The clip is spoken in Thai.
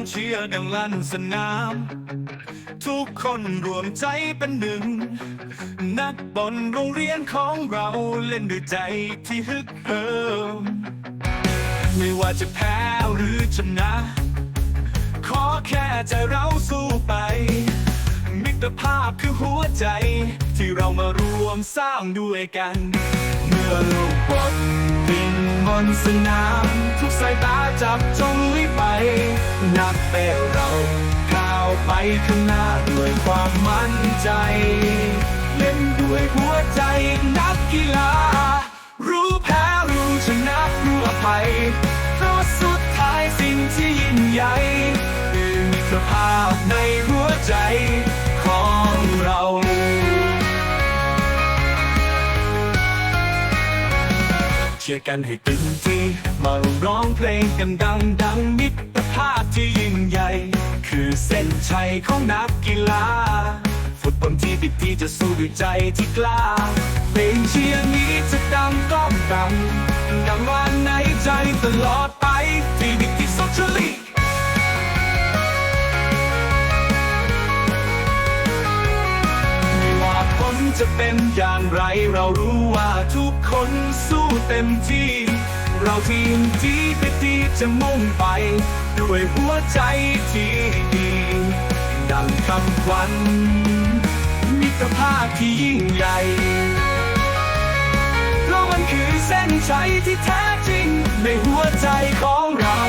งเชียร์ดังลั่นสนาม ทุกคนรวมใจเป็นหนึ่ง นักบอลโรงเรียนของเราเล่นด้วยใจที่ฮึกเหิมไม่ว่าจะแพ้หรือชนะ ขอแค่ใจเราสู้ไป มิตรภาพคือหัวใจ ที่เรามารวมสร้างด้วยกัน เมื่อลูกบอลวิ่งบนสนาม ทุกสายตาจับจ้องักเตะเราก้าวไปข้างหน้าด้วยความมั่นใจ เล่นด้วยหัวใจนักกีฬา รู้แพ้รู้ชนะรู้อภัยเพราะสุดท้ายสิ่งที่ยิ่งใหญ่คือมิตรภาพในหัวใจของเราเชียร์กันให้ตึงที่มาร้องเพลงกันดังดังมิตราพที่ยิ่งใหญ่ คือเส้นชัยของนักกีฬา ฟุตบอลที่ดีที่จะสู้ด้วยใจที่กล้าเพลงเชียร์นี้จะดังก้องดังดังว่าในใจตลอดไปที่ดีที่สุดชลีไม่ว่าผลจะเป็นอย่างไรเรารู้ว่าทุกคนสู้เต็มที่ เราทีมที่เป็นดีจะมุ่งไป ด้วยหัวใจที่ดีดังคำขวัญมิตรภาพที่ยิ่งใหญ่เพราะมันคือเส้นชัยที่แท้จริงในหัวใจของเรา